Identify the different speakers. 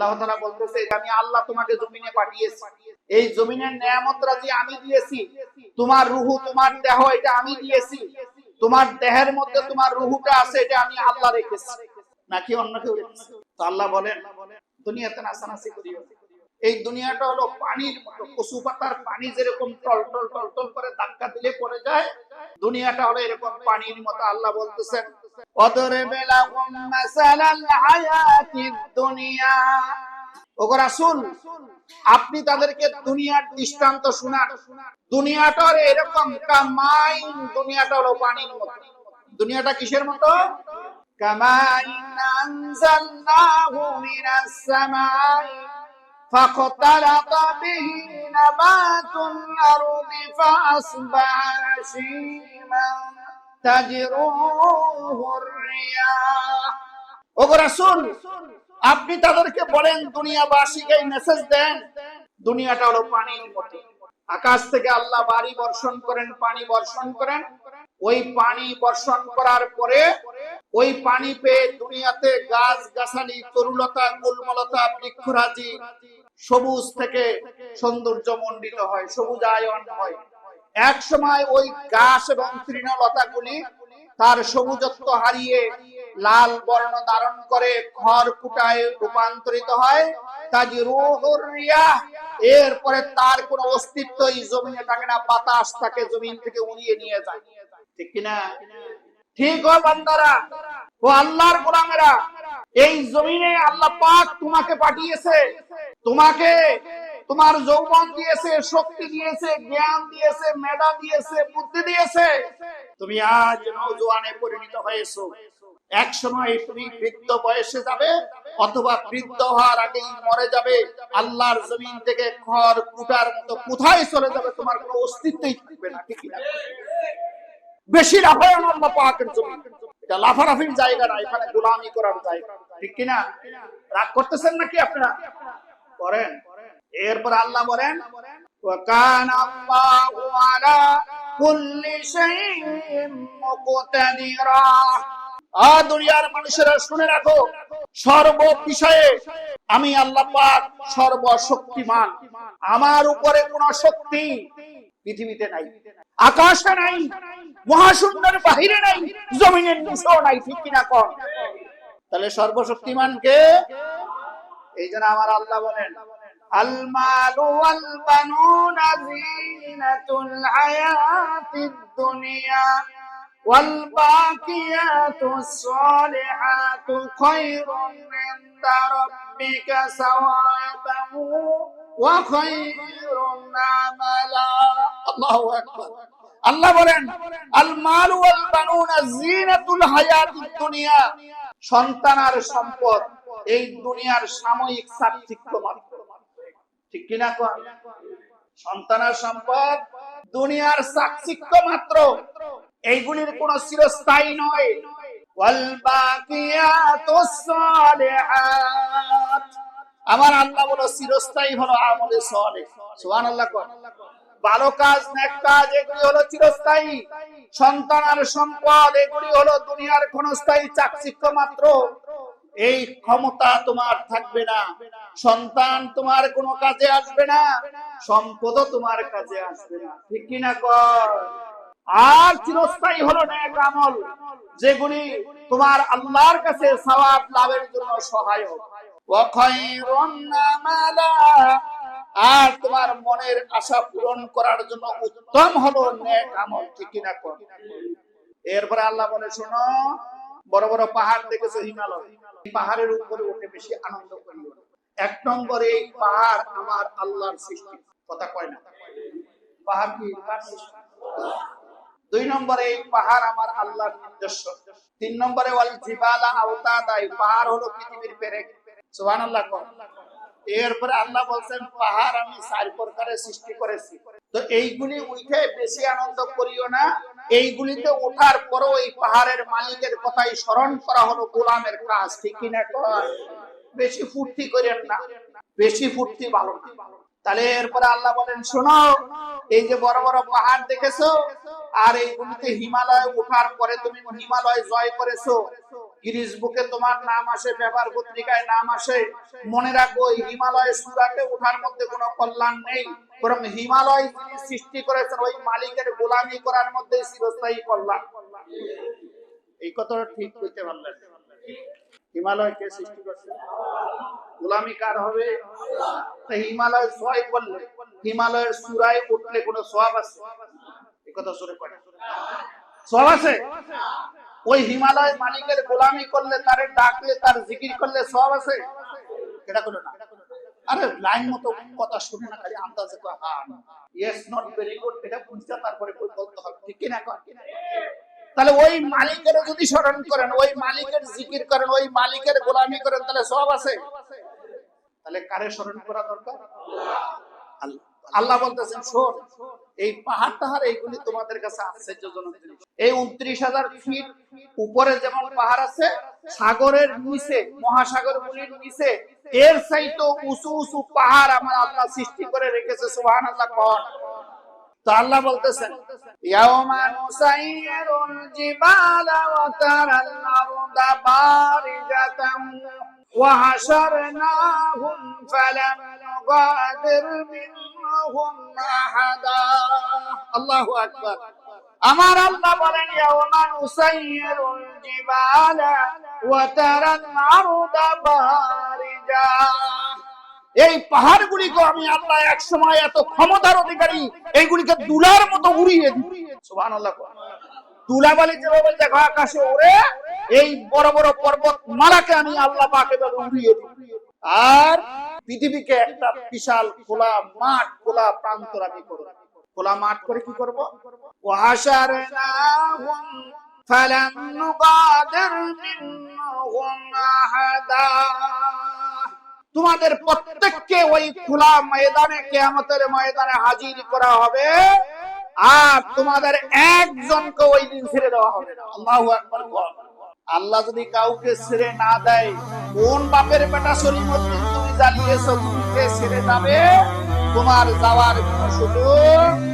Speaker 1: আল্লাহ তাআলা বলতেছে আমি আল্লাহ তোমাকে জমিনে পাঠিয়েছি। এই জমিনের নিয়ামতরা যে আমি দিয়েছি। তোমার রুহু, তোমার দেহ, এটা আমি দিয়েছি। তোমার দেহের মধ্যে তোমার রুহুটা আছে, এটা আমি আল্লাহ রেখেছি। নাকি অন্য কেউ রেখেছে? তো আল্লাহ বলেন, দুনিয়াতে নাসানাসি করিও এই দুনিয়াটা হলো পানির মতো, কচু পাতার পানি যেরকম টল টল টল টল করে ধাক্কা দিলে পড়ে যায়, দুনিয়াটা হলো এরকম পানির মতো। আল্লাহ বলতেছেন وَضْرِبْ لَهُمْ مَثَلَ الْحَيَاةِ الدُّنْيَا ওগো রাসূল আপনি তাদেরকে দুনিয়ার দৃষ্টান্ত শোনান দুনিয়াটা হলো এরকম কামাইন দুনিয়াটা হলো পানির মতো দুনিয়াটা কিসের মতো কামাইন আনজালনাহু মিনাস সামাই فاختلط به نبات الأرض فأصبح هشيما تجروه الرياح ওগো রাসূল, আপনি তাদেরকে বলেন, দুনিয়াবাসীকে মেসেজ দেন। দুনিয়াটা হলো পানির মতো। আকাশ থেকে আল্লাহ বাড়ি বর্ষণ করেন, পানি বর্ষণ করেন। ওই পানি বর্ষণ করার পরে ওই পানি পেয়ে দুনিয়াতে গাছ গাছালি তরুলতা, গুলমলতা, বৃক্ষরাজি, সবুজ থেকে সৌন্দর্য মন্ডিত হয় সবুজ আয়ন হয়। এক সময় ওই গাছ এবং তৃণলতাগুলি তার সবুজত্ব হারিয়ে লাল বর্ণ ধারণ করে খড় কুটায় রূপান্তরিত হয়। তাজি রুহুর রিয়াহ, এরপরে তার কোনো অস্তিত্বই জমিনে থাকে না, বাতাস তাকে জমিন থেকে উড়িয়ে নিয়ে যায়। ঠিক কিনা? ঠিক ও বান্দারা, ও আল্লাহর গোলামেরা, এই জমিনে আল্লাহ পাক তোমাকে পাঠিয়েছে। তোমাকে তোমার যৌবন দিয়েছে, শক্তি দিয়েছে, জ্ঞান দিয়েছে, মেধা দিয়েছে, বুদ্ধি দিয়েছে। তুমি আজ নৌজওয়ানে পরিণত হয়েছো। এক সময় তুমি বৃদ্ধ বয়সে যাবে, অথবা বৃদ্ধ হওয়ার আগেই মরে যাবে। আল্লাহর জমিন থেকে খড় কুটার মতো কোথায় চলে যাবে, তোমার কোনো অস্তিত্বই থাকবে না, ঠিক না? বেশি লাফায়ন আল্লাহ পাকের জমি এটা লাফালাফির জায়গা না, এখানে গোলামি করার জায়গা, ঠিক কিনা? রাগ করতেছেন নাকি আপনারা? করেন। এরপর আল্লাহ বলেন وكان الله على كل شيء مقتدرا আ দুনিয়ার মানুষেরা শুনে রাখো সর্ব বিষয়ে আমি আল্লাহ পাক সর্বশক্তিমান আমার উপরে কোন শক্তি পৃথিবীতে নাই আকাশে নাই মহাশূন্যের বাহিরে নাই জমিনের নিচেও নাই ঠিক কিনা কর তাহলে সর্বশক্তিমান কে এই জন্য আমার আল্লাহ বলেন المال والبنون زينة الحياة الدنيا والباقيات الصالحات خير عند ربك ثوابا وخير عملا الله أكبر আল্লাহ বলেন আল মাল ওয়াল বানুনা জিনাতুল হায়াতিদ দুনিয়া সন্তান আর সম্পদ এই দুনিয়ার সাময়িক সার্থিক্য মাত্র ঠিক কিনা কর সন্তান সম্পদ, দুনিয়ার চাকচিক্য মাত্র। এইগুলির কোন চিরস্থায়ী নয়। আমার আল্লাহ বলো, চিরস্থায়ী হলো আমলে সালেহ। সুবহানাল্লাহ কর ভালো কাজ, নেক কাজ, এগুলি হলো চিরস্থায়ী। সন্তান আর সম্পদ, এগুলি হলো দুনিয়ার ক্ষণস্থায়ী চাকচিক্য মাত্র। এই ক্ষমতা তোমার থাকবে না। সন্তান তোমার কোনো কাজে আসবে না। সম্পদও তোমার কাজে আসবে না। ঠিক কিনা কর? আর চিরস্থায়ী হলো নেক আমল। যেগুলি তোমার আল্লাহর কাছে সওয়াব লাভের জন্য সহায়ক। আর তোমার মনের আশা পূরণ করার জন্য উত্তম হলো নেক আমল। ঠিক কিনা কর? এরপরে আল্লাহ বলে, শোনো, বড় বড় পাহাড় দেখেছ হিমালয়? পাহাড়ের উপরে উঠে বেশি আনন্দ করিও এক নম্বরে এই পাহাড় আমার আল্লাহর সৃষ্টি। কথা কয় না। পাহাড় কি দুই নম্বরে এই পাহাড় আমার আল্লাহর নিজস্ব। তিন নম্বরে ওয়াল জিবালা আওতাদা এই পাহাড় হলো পৃথিবীর পেরেক। সুবহানাল্লাহ কর এরপরে আল্লাহ বলছেন, পাহাড় আমি চার প্রকারের সৃষ্টি করেছি। তো এইগুলি উঠে বেশি আনন্দ করিও না। এইগুলিতে ওঠার পরও এই পাহাড়ের মালিকের কথাই স্মরণ করা হলো, গোলামের কাজ, ঠিক কিনা বেশি ফুর্তি করেন না। বেশি ফুর্তি ভালো না। তাহলে এরপরে আল্লাহ বলেন, শোনো, এই যে বড় বড় পাহাড় দেখেছ, আর এইগুলিতে হিমালয় ওঠার পরে তুমি হিমালয় জয় করেছ। গিরিশ বুকে তোমার নাম আসে পেপার পত্রিকায় নাম আসে। মনে রাখো, এই হিমালয় সুরাতে ওঠার মধ্যে কোনো কল্যাণ নেই। বরং হিমালয় যিনি সৃষ্টি করেছেন, ওই মালিকের গোলামি করার মধ্যে চিরস্থায়ী কল্যাণ। এই কথাটা ঠিক কইতে পারলেন। হিমালয় কে সৃষ্টি করছে? গোলামি কার হবে? তা হিমালয় সোয়াই করলে, হিমালয়ের সুরায় উঠলে কোনো সোয়াব আছে? এই কথা সরে পড়ে সোয়াব আছে? ওই হিমালয় মালিকের গোলামি করলে, তারে ডাকলে, তার জিকির করলে সব আছে। এটা করল না। আরে, লাইন মতো কথা শুনে না, খালি আন্দাজে কয় হ্যাঁ ইয়েস নট ভেরি গুড এটা বুঝতে তারপরে কই বলতে হবে, ঠিক কিনা কর তাহলে ওই মালিকের যদি স্মরণ করেন, ওই মালিকের জিকির করেন, ওই মালিকের গোলামি করেন, তাহলে সব আছে। তাহলে কারে স্মরণ করা দরকার? আল্লাহ। আল্লাহ বলতেছেন, শোন এই পাহাড় টাহাড় এইগুলি তোমাদের কাছে আশ্চর্যজনক এই উনত্রিশ হাজার ফিট উপরে যেমন পাহাড় আছে, সাগরের নিচে মহাসাগর গুলির নিচে, এর চাইতে উঁচু উঁচু পাহাড় আমার আল্লাহ সৃষ্টি করে রেখেছে সুবহান আল্লাহ কর। তো আল্লাহ বলতেছেন ইয়াওমা হাশারনাহুম নুসাইয়িরুল জিবালা ওয়া তারাল আরদা বারিজা. এই পাহাড়গুলিকে আমি আল্লাহ এক সময় এত ক্ষমতার অধিকারী এইগুলিকে দুলার মতো উড়িয়ে দিই। সুবহানাল্লাহ তুলা বালি যেভাবে দেখো আকাশে ওড়ে, এই বড় বড় পর্বত মালাকে আমি আল্লাহ পাক উড়িয়ে দিই। আর পৃথিবীকে একটা বিশাল খোলা মাঠ খোলা প্রান্তর আমি করব খোলা মাঠ করে কি করব? ওয়াহাশারনাহুম ফালাম নুগাদির মিনহুম আহাদা। তোমাদের প্রত্যেককে ওই খোলা ময়দানে কেয়ামতের ময়দানে হাজির করা হবে। আর তোমাদের একজনকে ওই দিন ছেড়ে দেওয়া হবে। আল্লাহু আকবার। আল্লাহ যদি কাউকে ছেড়ে না দেয় কোন বাপের বেটা সলিমুদ্দিন তুমি জ্বালিয়েছো তুমি কে ছেড়ে যাবে তোমার যাওয়ার কোনো সুযোগ